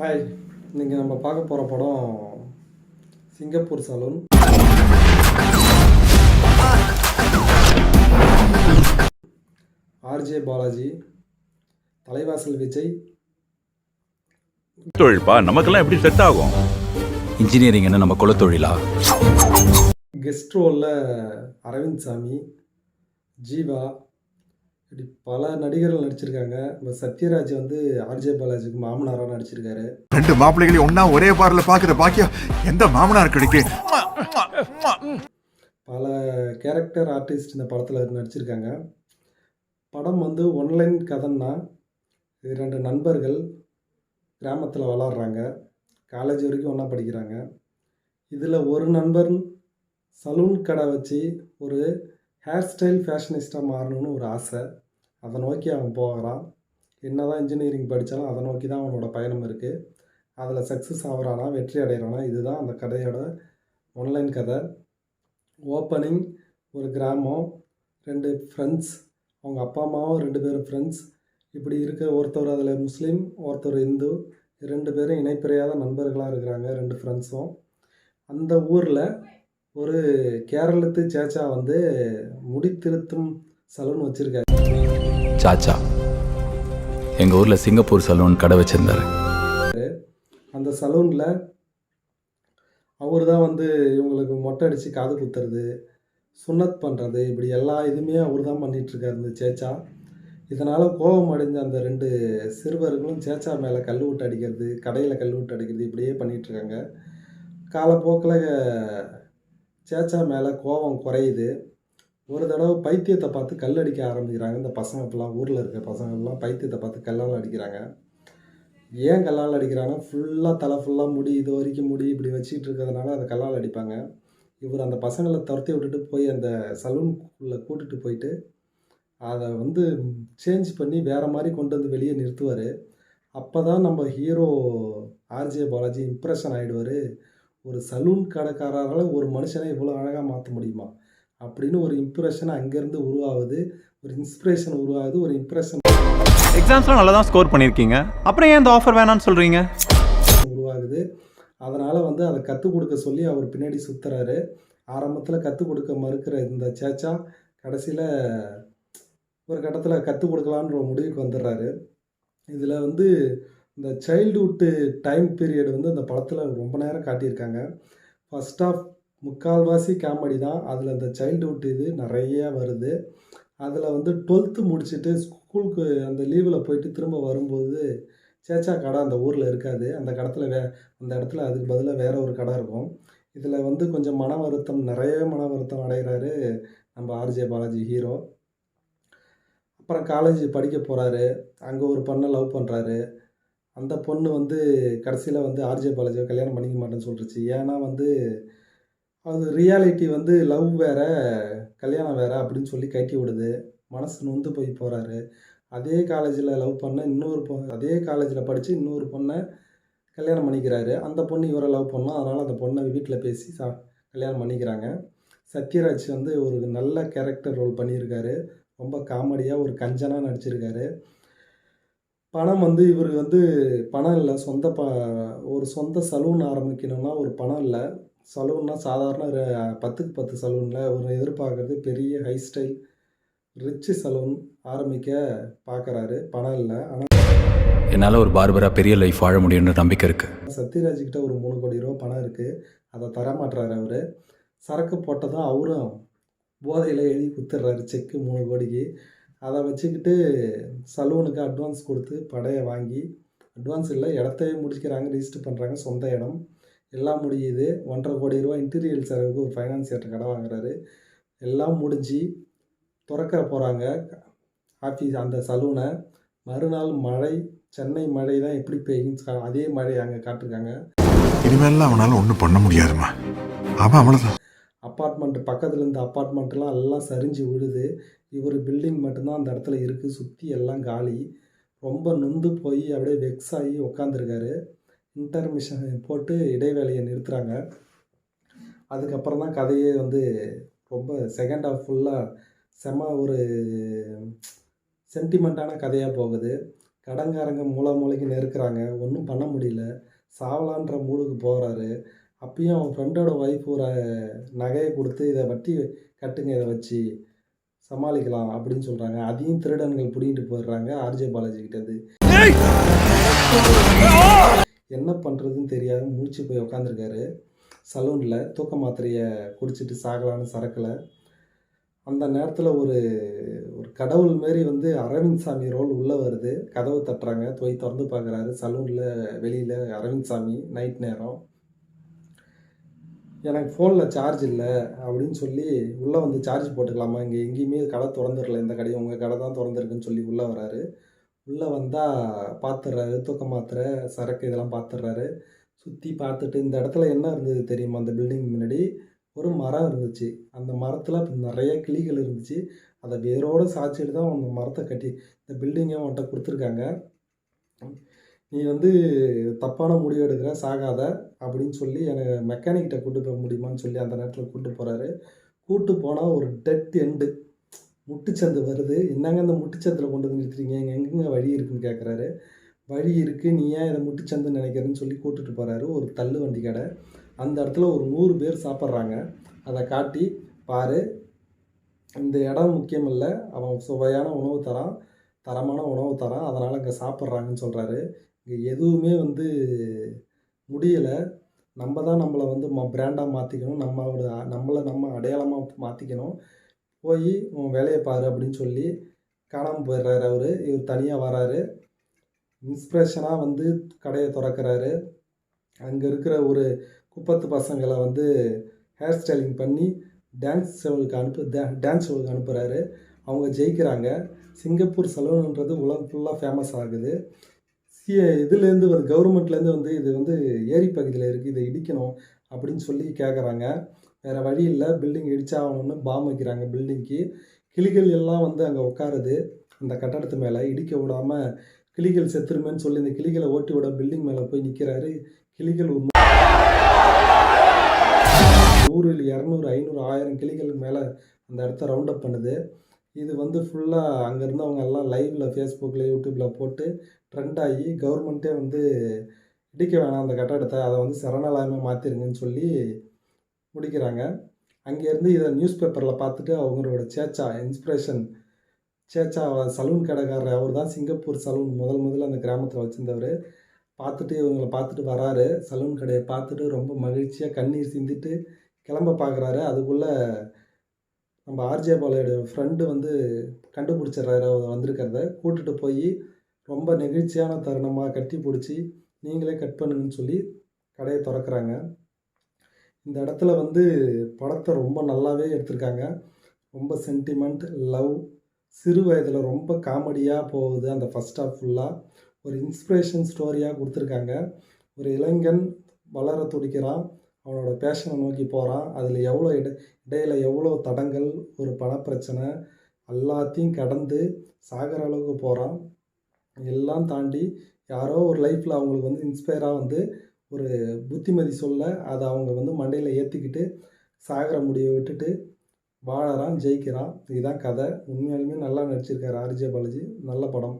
Hi இன்னைக்கு நம்ம பார்க்க போகிற படம் Singapore saloon. RJ Balaji Thalaivasal Vijay. தொழில்ப்பா நமக்கெல்லாம் எப்படி செட் ஆகும்? இன்ஜினியரிங் என்ன நம்ம குலத்தொழிலா கெஸ்ட் ரோலில் அரவிந்த் சாமி ஜீவா இப்படி பல நடிகர்கள் நடிச்சிருக்காங்க. நம்ம சத்யராஜ் வந்து ஆர்ஜே பாலாஜிக்கு மாமனாராக நடிச்சிருக்காரு. ரெண்டு மாப்பிள்ளைகளையும் ஒண்ணா ஒரே பார்ல பாக்குற பாக்கியம் எந்த மாமனார் கிடைக்கு பல கேரக்டர் ஆர்டிஸ்ட் இந்த படத்தில் நடிச்சிருக்காங்க. படம் வந்து ஒன்லைன் கதைன்னா இது ரெண்டு நண்பர்கள் கிராமத்தில் வளர்றாங்க. காலேஜ் வரைக்கும் ஒன்றா படிக்கிறாங்க. இதில் ஒரு நண்பர் சலூன் கடை வச்சு ஒரு ஹேர் ஸ்டைல் ஃபேஷனிஸ்டாக மாறணும்னு ஒரு ஆசை. அதை நோக்கி அவன் போகிறான். என்ன தான் இன்ஜினியரிங் படித்தாலும் அதை நோக்கி தான் அவனோட பயணம் இருக்குது அதில் சக்ஸஸ் ஆகிறானா வெற்றி அடைகிறானா இதுதான் அந்த கதையோட ஒன்லைன் கதை. ஓப்பனிங் ஒரு கிராமம் ரெண்டு ஃப்ரெண்ட்ஸ் அவங்க அப்பா அம்மாவும் ரெண்டு பேரும் ஃப்ரெண்ட்ஸ் இப்படி இருக்க ஒருத்தர் அதில் முஸ்லீம் ஒருத்தர் இந்து ரெண்டு பேரும் இணைப்பிரையாத நண்பர்களாக இருக்கிறாங்க ரெண்டு ஃப்ரெண்ட்ஸும் அந்த ஊரில் ஒரு கேரளத்து சேச்சா வந்து முடி திருத்தும் சலூன் வச்சுருக்காரு. சாச்சா எங்கள் ஊரில் சிங்கப்பூர் சலூன் கடை வச்சிருந்தாரு. அந்த சலூனில் அவர் தான் வந்து இவங்களுக்கு மொட்டை அடித்து காது குத்துறது சுன்னத் பண்ணுறது இப்படி எல்லா இதுவுமே அவர் தான் பண்ணிகிட்ருக்காரு இந்த சேச்சா. இதனால் கோபம் அடைஞ்ச அந்த ரெண்டு சிறுவர்களும் சேச்சா மேலே கல் விட்டு அடிக்கிறது கடையில் கல் விட்டு அடிக்கிறது இப்படியே பண்ணிகிட்ருக்காங்க காலப்போக்கில் சேச்சா மேலே கோபம் குறையுது. ஒரு தடவை பைத்தியத்தை பார்த்து கல் அடிக்க ஆரம்பிக்கிறாங்க. இந்த பசங்க இப்பெல்லாம் ஊரில் இருக்க பசங்கள்லாம் பைத்தியத்தை பார்த்து கல்லால் அடிக்கிறாங்க. ஏன் கல்லால் அடிக்கிறாங்க ஃபுல்லாக தலை ஃபுல்லாக முடி இது வரைக்கும் முடி இப்படி வச்சுக்கிட்டு இருக்கிறதுனால அதை கல்லால் அடிப்பாங்க. இவர் அந்த பசங்களை துரத்தி விட்டுட்டு போய் அந்த சலூனுக்குள்ளே கூட்டிகிட்டு போயிட்டு அதை வந்து சேஞ்ச் பண்ணி வேறு மாதிரி கொண்டு வந்து வெளியே நிறுத்துவார். அப்போ தான் நம்ம ஹீரோ ஆர்ஜே பாலாஜி இம்ப்ரெஷன் ஆகிடுவார் ஒரு சலூன் கடைக்காரரால் ஒரு மனுஷனை இவ்வளோ அழகாக மாற்ற முடியுமா? அப்படின்னு ஒரு இம்ப்ரெஷன் அங்கேருந்து உருவாகுது. ஒரு இன்ஸ்பிரேஷன் உருவாகுது. ஒரு இம்ப்ரெஷன் எக்ஸாம்ஸ்லாம் நல்லா தான் ஸ்கோர் பண்ணியிருக்கீங்க. அப்புறம் ஏன் இந்த ஆஃபர் வேணாம்னு சொல்கிறீங்க உருவாகுது. அதனால் வந்து அதை கற்றுக் கொடுக்க சொல்லி அவர் பின்னாடி சுற்றுறாரு ஆரம்பத்தில் கற்றுக் கொடுக்க மறுக்கிற இந்த சேச்சா கடைசியில் ஒரு கட்டத்தில் கற்றுக் கொடுக்கலான்ற முடிவுக்கு வந்துடுறாரு. இதில் வந்து இந்த சைல்டுஹுட்டு டைம் பீரியட் வந்து அந்த படத்தில் ரொம்ப நேரம் காட்டியிருக்காங்க. ஃபஸ்ட் ஆஃப் முக்கால்வாசி காமெடி தான். அதில் அந்த சைல்டுஹுட் இது நிறையா வருது. அதில் வந்து டுவெல்த்து முடிச்சுட்டு ஸ்கூலுக்கு அந்த லீவில் போயிட்டு திரும்ப வரும்போது சேச்சா கடை அந்த ஊரில் இருக்காது. அந்த கடத்தில் வே அந்த இடத்துல அதுக்கு பதிலாக வேறு ஒரு கடை இருக்கும். இதில் வந்து கொஞ்சம் மன வருத்தம் நிறைய மன வருத்தம் அடைகிறாரு நம்ம ஆர்ஜே பாலாஜி ஹீரோ அப்புறம் காலேஜ் படிக்க போகிறாரு அங்கே ஒரு பொண்ணை லவ் பண்ணுறாரு அந்த பொண்ணு வந்து கடைசியில் வந்து ஆர்ஜே பாலாஜியை கல்யாணம் பண்ணிக்க மாட்டேன்னு சொல்லிருச்சு. ஏன்னா வந்து அது ரியாலிட்டி வந்து லவ் வேறு கல்யாணம் வேறு அப்படின்னு சொல்லி கட்டி விடுது. மனசு நொந்து போய் போகிறாரு அதே காலேஜில் லவ் பண்ண இன்னொரு பொ அதே காலேஜில் படித்து இன்னொரு பொண்ணை கல்யாணம் பண்ணிக்கிறாரு. அந்த பொண்ணு இவரை லவ் பண்ணோம் அதனால் அந்த பொண்ணை வீட்டில் பேசி சா கல்யாணம் பண்ணிக்கிறாங்க. சத்யராஜ் வந்து ஒரு நல்ல கேரக்டர் ரோல் பண்ணியிருக்காரு. ரொம்ப காமெடியாக ஒரு கஞ்சனாக நடிச்சிருக்காரு. பணம் வந்து இவருக்கு வந்து பணம் இல்லை. சொந்த ப ஒரு சொந்த சலூன் ஆரம்பிக்கணும்னா ஒரு பணம் இல்லை. சலூன்னா சாதாரண ஒரு பத்துக்கு பத்து சலூனில் ஒரு எதிர்பார்க்குறது பெரிய ஹை ஸ்டைல் ரிச் சலூன் ஆரம்பிக்க பார்க்குறாரு பணம் இல்லை. ஆனால் என்னால் ஒரு பார்பராக பெரிய லைஃப் வாழ முடியும்னு நம்பிக்கை இருக்குது சத்யராஜ் கிட்ட ஒரு மூணு கோடி ரூபா பணம் இருக்குது அதை தரமாட்டுறாரு அவர். சரக்கு போட்டதும் அவரும் போதையில் எழுதி குத்துடுறாரு செக்கு மூணு கோடிக்கு. அதை வச்சுக்கிட்டு சலூனுக்கு அட்வான்ஸ் கொடுத்து படையை வாங்கி அட்வான்ஸ் இல்லை இடத்தையே முடிக்கிறாங்க ரிஜிஸ்டர் பண்ணுறாங்க சொந்த இடம். எல்லாம் முடியுது. ஒன்றரை கோடி ரூபா இன்டீரியல் செலவுக்கு ஒரு ஃபைனான்சியர்கிட்ட கடை வாங்குறாரு. எல்லாம் முடிஞ்சு திறக்க போகிறாங்க ஆஃபீஸ் அந்த சலூனை. மறுநாள் மழை சென்னை மழை தான் எப்படி பெய்யும்? அதே மழை அங்கே காட்டிருக்காங்க. இனிமேல்லாம் அவனால் ஒன்றும் பண்ண முடியாதுமா அவன் அவ்வளோதான் அப்பார்ட்மெண்ட்டு பக்கத்தில் இருந்த அப்பார்ட்மெண்ட்லாம் எல்லாம் சரிஞ்சு விழுது. இவர் பில்டிங் மட்டும்தான் அந்த இடத்துல இருக்குது சுற்றி எல்லாம் காலி. ரொம்ப நொந்து போய் அப்படியே வெக்ஸ் ஆகி உக்காந்துருக்காரு. இன்டர்மிஷன் போட்டு இடைவேளையை நிறுத்துகிறாங்க அதுக்கப்புறம் தான் கதையே வந்து ரொம்ப செகண்ட் ஹாஃப் ஃபுல்லாக செம ஒரு சென்டிமெண்ட்டான கதையாக போகுது. கடன்காரங்க மூளை மூளைக்கு நெருக்கிறாங்க. ஒன்றும் பண்ண முடியல. சாவலான்ற மூடுக்கு போகிறாரு அப்பயும் அவன் ஃப்ரெண்டோட ஒய்ஃப் ஒரு நகையை கொடுத்து இதை வட்டி கட்டுங்க இதை வச்சு சமாளிக்கலாம் அப்படின்னு சொல்கிறாங்க அதையும் திருடன்கள் பிடிங்கிட்டு போயிடுறாங்க. ஆர்ஜே பாலாஜி என்ன பண்ணுறதுன்னு தெரியாது முடிச்சு போய் உக்காந்துருக்காரு. சலூனில் தூக்க மாத்திரையை குடிச்சிட்டு சாகலான்னு சரக்கில். அந்த நேரத்தில் ஒரு ஒரு கடவுள் மாரி வந்து அரவிந்த் சாமி ரோல் உள்ளே வருது. கதவு தட்டுறாங்க. போய் திறந்து பார்க்குறாரு சலூனில் வெளியில் அரவிந்த் சாமி நைட் நேரம். எனக்கு ஃபோனில் சார்ஜ் இல்லை அப்படின்னு சொல்லி உள்ளே வந்து சார்ஜ் போட்டுக்கலாமா? இங்கே எங்கேயுமே கடை திறந்துடல. இந்த கடையும் உங்கள் கடை தான் திறந்துருக்குன்னு சொல்லி உள்ளே வராரு. உள்ளே வந்தால் பார்த்துட்றாரு தூக்க மாத்திரை சரக்கு இதெல்லாம் பார்த்துட்றாரு சுற்றி பார்த்துட்டு இந்த இடத்துல என்ன இருந்தது தெரியுமா? அந்த பில்டிங் முன்னாடி ஒரு மரம் இருந்துச்சு. அந்த மரத்தில் நிறைய கிளிகள் இருந்துச்சு. அதை வேரோடு சாய்ச்சிட்டு தான் அந்த மரத்தை கட்டி இந்த பில்டிங்கை அவன்கிட்ட கொடுத்துருக்காங்க. நீ வந்து தப்பான முடிவு எடுக்கிற சாகாத அப்படின்னு சொல்லி எனக்கு மெக்கானிக்கிட்ட கூட்டு போக முடியுமான்னு சொல்லி அந்த நேரத்தில் கூட்டு போகிறாரு கூட்டு போனால் ஒரு டெட் எண்டு முட்டுச்சந்து வருது. என்னங்க இந்த முட்டுச்சந்தில் கொண்டு வந்து நிறுத்துறீங்க? எங்கே எங்கெங்க வழி இருக்குன்னு கேட்குறாரு வழி இருக்குது நீ ஏன் இதை முட்டுச்சந்துன்னு நினைக்கிறேன்னு சொல்லி கூட்டிட்டு போகிறாரு ஒரு தள்ளு வண்டி கடை. அந்த இடத்துல ஒரு நூறு பேர் சாப்பிட்றாங்க. அதை காட்டி பாரு இந்த இடம் முக்கியம் இல்லை அவன் சுவையான உணவு தரான். தரமான உணவு தரான். அதனால் இங்கே சாப்பிட்றாங்கன்னு சொல்கிறாரு இங்கே எதுவுமே வந்து முடியலை. நம்ம தான் நம்மளை வந்து ம பிராண்டாக மாற்றிக்கணும் நம்மளோட நம்மளை நம்ம அடையாளமாக மாற்றிக்கணும் போய் உன் வேலையை பாரு அப்படின்னு சொல்லி காணாமல் போயிடுறாரு அவர். இவர் தனியாக வராரு. இன்ஸ்பிரேஷனாக வந்து கடையை திறக்கிறாரு. அங்கே இருக்கிற ஒரு குப்பத்து பசங்களை வந்து ஹேர் ஸ்டைலிங் பண்ணி டான்ஸ் ஷோவுக்கு அனுப்பு டான்ஸ் ஷோவுக்கு அனுப்புகிறாரு அவங்க ஜெயிக்கிறாங்க. சிங்கப்பூர் சலூன்ன்றது உலகம் ஃபுல்லாக ஃபேமஸ் ஆகுது. இதுலேருந்து வந்து கவர்மெண்ட்லேருந்து வந்து இது வந்து ஏரி பகுதியில் இருக்குது இதை இடிக்கணும் அப்படின்னு சொல்லி கேட்குறாங்க வேறு வழி இல்லை பில்டிங் இடிச்சாகணும்னு பாம் வைக்கிறாங்க பில்டிங்க்கு கிளிகள் எல்லாம் வந்து அங்கே உட்காருது. அந்த கட்டடத்து மேலே இடிக்க விடாமல் கிளிகள் செத்துருமேன்னு சொல்லி இந்த கிளிகளை ஓட்டி விட பில்டிங் மேலே போய் நிற்கிறாரு கிளிகள் ஒரு நூறு இரநூறு ஐநூறு ஆயிரம் கிளிகளுக்கு மேலே அந்த இடத்த ரவுண்ட் அப் பண்ணுது. இது வந்து ஃபுல்லாக அங்கே இருந்தவங்க எல்லாம் லைவில் ஃபேஸ்புக்கில் யூடியூப்பில் போட்டு ட்ரெண்ட் ஆகி கவர்மெண்ட்டே வந்து இடிக்க வேணாம் அந்த கட்டடத்தை. அதை வந்து சரணாலயமாக மாற்றிருங்கன்னு சொல்லி முடிக்கிறாங்க. அங்கேருந்து இதை நியூஸ் பேப்பரில் பார்த்துட்டு அவங்களோட சேச்சா இன்ஸ்பிரேஷன் சேச்சா சலூன் கடைக்காரர் அவர் தான் சிங்கப்பூர் சலூன் முதல் முதல்ல அந்த கிராமத்தில் வச்சுருந்தவர். பார்த்துட்டு இவங்களை பார்த்துட்டு வராரு. சலூன் கடையை பார்த்துட்டு ரொம்ப மகிழ்ச்சியாக கண்ணீர் சிந்திட்டு கிளம்ப பார்க்குறாரு. அதுக்குள்ளே நம்ம ஆர்ஜே பாலையோட ஃப்ரெண்டு வந்து கண்டுபிடிச்சிடுறாரு அவர் வந்திருக்கிறத. கூட்டுட்டு போய் ரொம்ப நெகிழ்ச்சியான தருணமாக கட்டி பிடிச்சி நீங்களே கட் பண்ணுங்கன்னு சொல்லி கடையை திறக்கிறாங்க. இந்த இடத்துல வந்து படத்தை ரொம்ப நல்லாவே எடுத்திருக்காங்க. ரொம்ப சென்டிமெண்ட் லவ் சிறு வயதில் ரொம்ப காமெடியாக போகுது அந்த ஃபஸ்ட் ஹாஃப் ஃபுல்லாக ஒரு இன்ஸ்பிரேஷன் ஸ்டோரியாக கொடுத்துருக்காங்க. ஒரு இளைஞன் வளர துடிக்கிறான். அவனோட பேஷனை நோக்கி போகிறான் அதில் எவ்வளோ இட இடையில் எவ்வளோ தடங்கள் ஒரு பணப்பிரச்சனை எல்லாத்தையும் கடந்து சாகிற அளவுக்கு போகிறான் எல்லாம் தாண்டி யாரோ ஒரு லைஃப்பில் அவங்களுக்கு வந்து இன்ஸ்பயராக வந்து ஒரு புத்திமதி சொல்ல அதை அவங்க வந்து மண்டையில் ஏற்றிக்கிட்டு சாகிற முடிவை விட்டுட்டு வாழறான் ஜெயிக்கிறான். இதுதான் கதை. உண்மையாலுமே நல்லா நடிச்சிருக்காரு ஆர்ஜே பாலாஜி. நல்ல படம்.